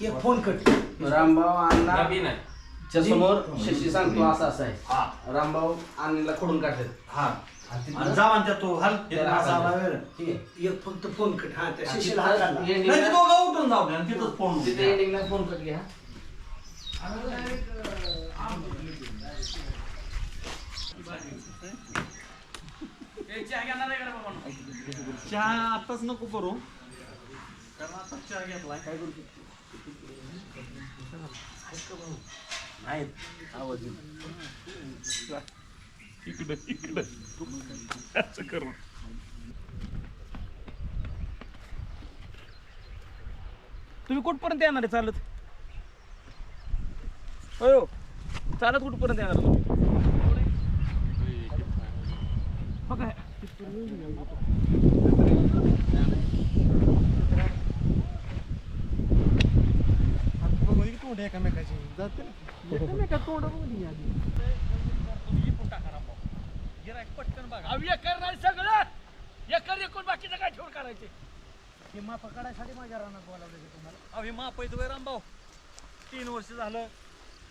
एक phone cut Rambhau Anna नवीन नाही. च्या समोर शशी सांगतो असं असं आहे. हा. रामभाऊ अण्णाला खोडून काढतात हा. आणि तिथं- आणि जा म्हणते तू हल त्याला ठीक आहे. एक फक्त फोन कट हा त्या आणि शिशीला हात तिथं घाला. ending नाही ते ला- दोघं उठून जाऊ दे आणि तिथंच फोन तिथे एंडिंगला फोन कट घ्या. चहा आताच नको करू. कारण आता चहा घेतलाय. काय करू आहेत आवाज इकडे इकडे असं करू तुम्ही कुठपर्यंत येणार आहे? चालत. हो चालत कुठपर्यंत येणार तुम्ही हो काय एकर नाही सगळं एकर एकूण बाकीचं काय ठेवून करायचे? हे मापा काढायसाठी माझ्या रानात बोलावलं तुम्हाला. अहो हे माप आहे वय रामभाऊ तीन वर्ष झालं.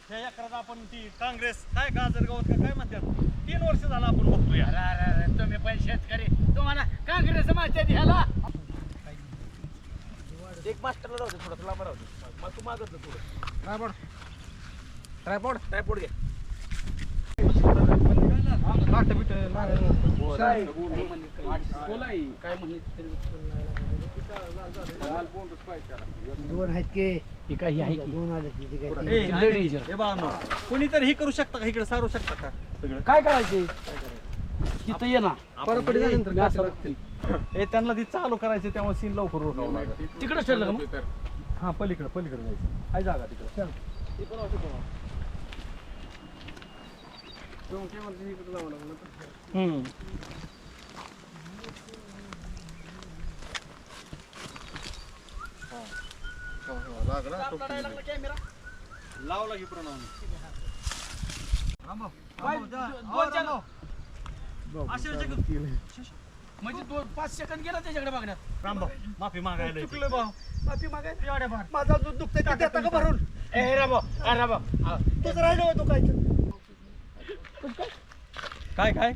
ह्या एकरात आपण ती काँग्रेस काय गाजर गावात का काय म्हणतात? तीन वर्ष झालं आपण बघतोय. अरे अरे अरे तुम्ही पण शेतकरी. तुम्हाला काँग्रेस माहिती घ्यायला एक मास्टरला राहू दे थोडं तुला बरं दे. मग तू मागत जा थोडं. ट्रायपॉड ट्रायपॉड ट्रायपॉड घे. काय म्हणले दोन आहेत की. काही आहे की? दोन आले. हे कोणीतरी हे करू शकता का? इकडे सारू शकता का? सगळं. काय करायचे? तिथं ये ना. ए त्यांना ती चालू करायचं तेव्हा सीन लवकर ठरलं का मग? हा पलीकडे पलीकडे जायचं. काय जागा तिकडे. चल. हम्म. लावला की म्हणजे दोन पाच सेकंद गेला त्याच्याकडे बघण्यात. माफी मागायला. चुकलं भाऊ. माफी मागायचं एवढ्या फार माझा दूध दुखतंय ते देता का भरून? ए राबो अरे राबो तुझं राहिलं होतं काय काय काय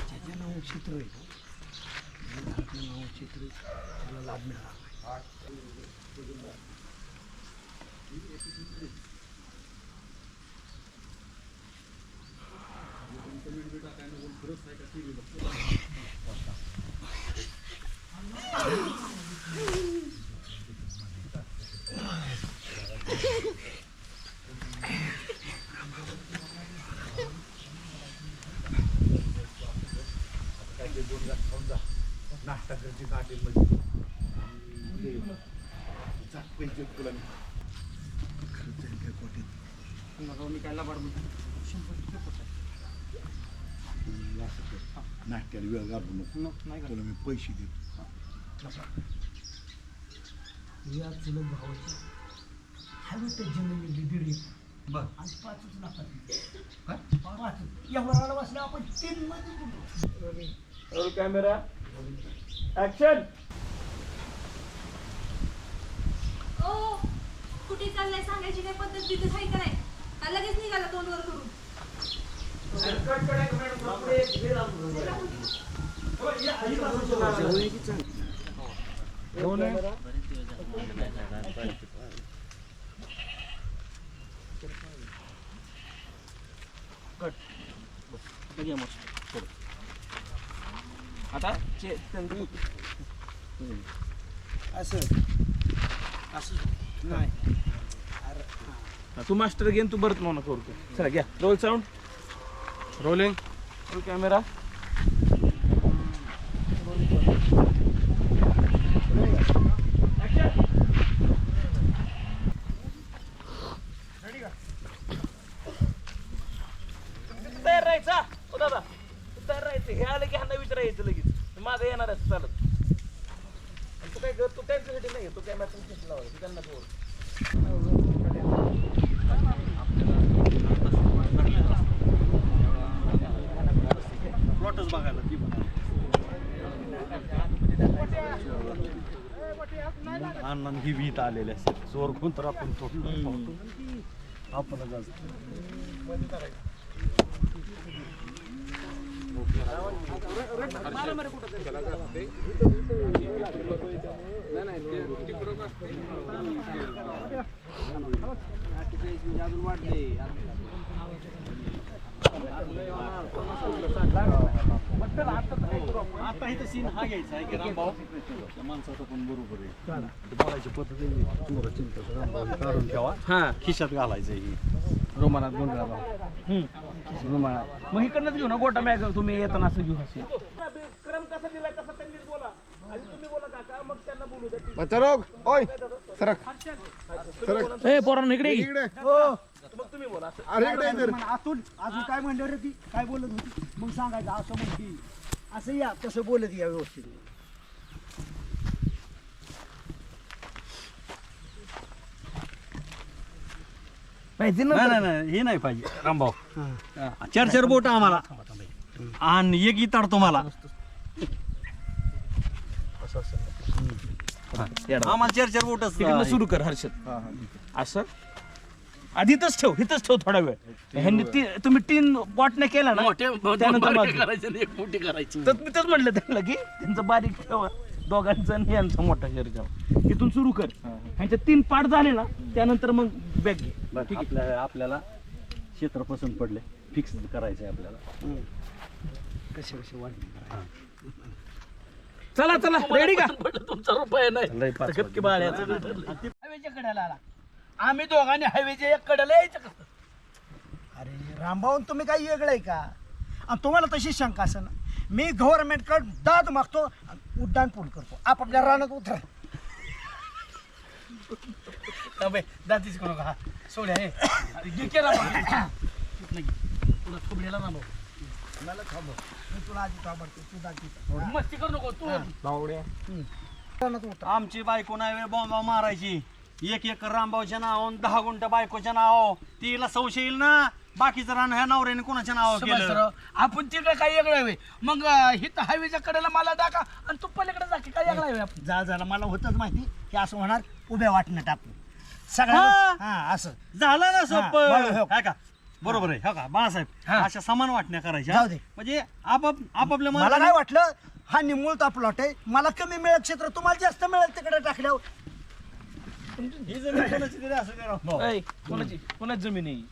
त्याच्या नाव क्षेत्र आहे आपलं नाव क्षेत्र त्याला लाभ मिळाला Thank you. नाश्त्याला वेळ घालू नको मी पैसे देतो या चुलत भावाची हवी तर जमिनी दीड एकर. बर आणि पाचच लाखात पाच एवढा बसला आपण तीन मध्ये? कॅमेरा ऍक्शन ओ कुठे चाललाय? सांगायची काय पद्धत तिथे आहे का नाही? लगेच निघाला तोंडवर करून? आता चे- असं असं नाही हा, तू मास्टर घेऊन तू परत म्हणा करतो चला घ्या. Roll sound rolling roll camera तयार राहायचा. ओ दादा तू तयार राहायचं. हे आलं की ह्यांना विचारायचं लगेच. माझं येणार आहे चालत. आणि तू काय नाही तो कॅमेरा तुमच्याशी लावायचा त्यांना बोल अण्णा ही वीत आलेले असतात चोर तर आपण तो. आपण आता इथं सीन हा घ्यायचा आहे की रामभाऊ त्या माणसाचं पण बरोबर आहे. बोलायची पद्धती चिंता काढून ठेवा. हा. खिशात घालायचं ही. रोमानात गुंडळा मग इकडनंच घेऊ ना. गोटा मॅग तुम्ही येताना असं घेऊ असे. क्रम कसा दिलाय तसा त्यांनीच बोला. आणि तुम्ही बोला काका मग त्यांना बोलू द्या. ओय सरक. सरक ए पोरांनो इकडे इकडे. मग तुम्ही बोला. असं अरे इकडे आतून अजून काय म्हणलं रे ती काय बोलत होती? मग सांगायचं असं म्हणती. असं या तसं बोलत या व्यवस्थित. माहिती नाही नाही नाही हे नाही पाहिजे रामभाऊ. चार चार बोट आम्हाला. आणि एक इतार तुम्हाला आम्हाला चार चार बोटच तिकडनं सुरू कर हर्षद. असं? आधी इथंच ठेव इथंच ठेव थोडा वेळ. ह्यांनी ती- तुम्ही तीन वाटण्या केला ना त्यानंतर माझं. तर मी तेच म्हटलं त्यांना की त्यांचं बारीक ठेवा दोघांचं आणि यांचं मोठा शेअर ठेवा इथून सुरू कर. ह्यांचे तीन पाठ झाले ना त्यानंतर मग बॅग घे. ठीक आपल्या आपल्याला क्षेत्र पसंत पडले. फिक्स करायचं आहे आपल्याला. कसे कसे वाटते चला चला रेडी का? हायवेच्या कड्याला आला. आम्ही दोघांनी हायवेच्या एक कड्याला यायचं कसं? अरे रामभाऊन तुम्ही काही वेगळं आहे का? आणि तुम्हाला तशी शंका असेल मी गव्हर्नमेंटकडे दाद मागतो आणि उड्डाण पूल करतो. आपापल्या रानात उतरा. अबे, दातीच करू का? सोड्या हे. थोबडेला ना भाऊ मला थांबव मी तुला आधी थांबवतो. तू दाखी मस्ती करू नको तू. रानात उतर आमची बायको नाही वेळ बॉम्बा मारायची. एक एकर रामभाऊच्या नावावर दहा गुंठ बायकोच्या नाव तिला संशय येईल ना? बाकीचं रान ह्या नवऱ्याने कोणाच्या नावावर केलं? सुभाषराव, आपण तिकडे काय वेगळं आहे? मग हित हायवेच्या कडेला मला टाका आणि तू पलीकडे जा की काय वेगळं आपण जा झालं मला होतच माहिती की असं होणार उभ्या वाटणं टाकू सगळ्या हा. असं. झालं ना सोप. बरं, हो. काय का? बरोबर आहे. हो का? बाळासाहेब अशा समान वाटण्या करायच्या. जाऊ दे. म्हणजे आपाप आपापल्या मला मनाने- काय वाटलं हा निमुळता प्लॉट आहे. मला कमी मिळत क्षेत्र तुम्हाला जास्त मिळेल तिकडे टाकल्यावर. ही जमीन कोणाची तरी असं करा. भाऊ. ऐ, कोणाची? कोणाची जमीन आहे? ही?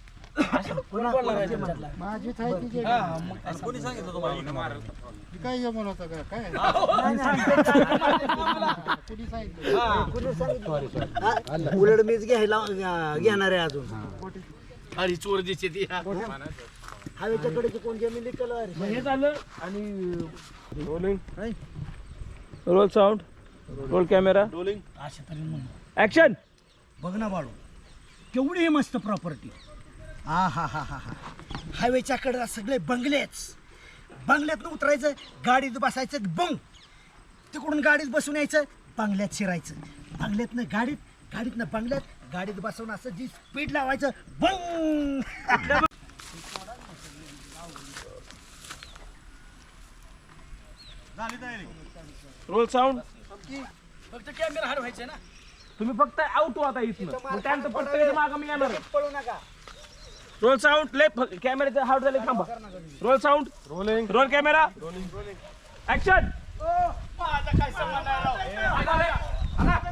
कोणी सांगितलं तुम्हाला? काय जमून होतं का? काय? उलट मीच घ्यायला घेणार आहे अजून. अरे चोर दिसते ती. हवेच्या कडेची कोण जमीन लिकल हे झालं आणि rolling roll sound roll camera अशा तरी म्हणून. ऍक्शन बघ ना बाळू केवढी मस्त प्रॉपर्टी हा हा हा हा हा. हायवेच्या कडेला सगळे बंगलेच. बंगल्यातनं उतरायचं गाडीत बसायचं बंग. तिकडून गाडीत बसून यायचं बंगल्यात शिरायचं. बंगल्यातनं गाडीत गाडीतनं बंगल्यात गाडीत बसवून असं जी स्पीड लावायचं बंग! झाली तयारी. रोल साऊंड फक्त कॅमेरा हरवायचे ना. तुम्ही फक्त आउट आता इथनं. मग त्यानंतर फक्त मागं मी येणार पळू नका. रोल साऊंड ले कॅमेराचे हार्ट झाले थांबा. Roll sound rolling roll camera action माझा काय संबंध आहे राव?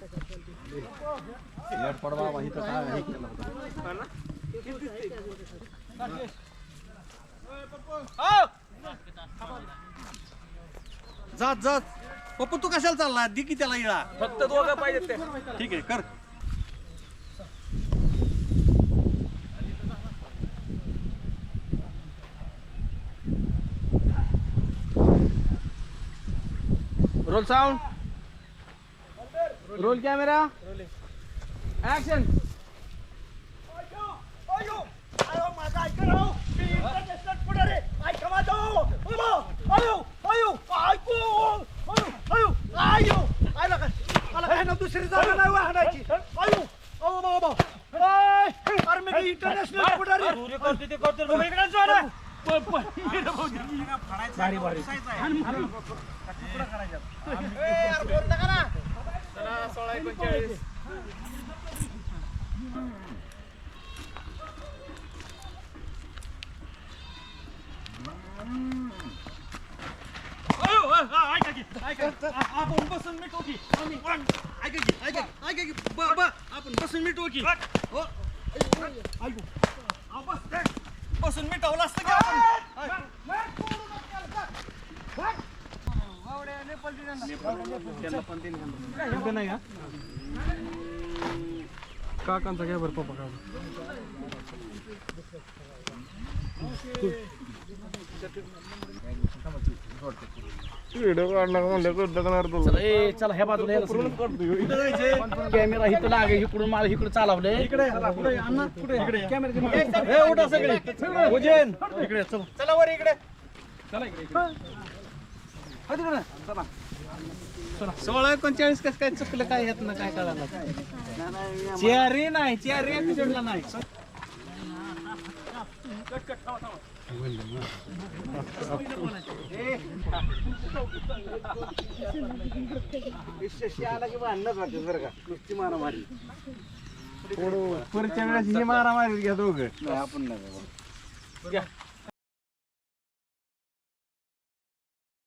जात जात। पप्पू तू कशाला चालला? दि की त्याला इळा. फक्त दोघं पाहिजेत ते. ठीक आहे कर. Roll sound roll camera action अयो अयो माझा ऐका राव मी इंटरनॅशनल पुढारी ऐका माझं अयो दुसरी जागा नाही बाबा अरे मी इंटरनॅशनल पुढारी इकडे अ, अ, ऐका की. आ- आपण बसून मिटू की आम्ही- ऐका की ऐका की ऐका की ब- ब- आपण बसून मिटू की हो. ऐकू. आ, बस, बसून मिटवलं असतं की आपण काकांचा घ्या बरं पप्पा व्हिडिओ काढणार म्हणलं करणार चला ए चला ह्या बाजूला कॅमेरा इथं लागे इकडून मला इकडे. चालवले इकडे इकडे कॅमेरा उठा सगळे उजेन इकडे चल चला वर इकडे सोळा एकोणचाळीस कसं काय चुकलं काय येत ना काय कळालं? चेअरी नाही चेअरी एपिसोडला नाही. पुढच्या वेळेस ही मारामारी घ्या दोघं. आपण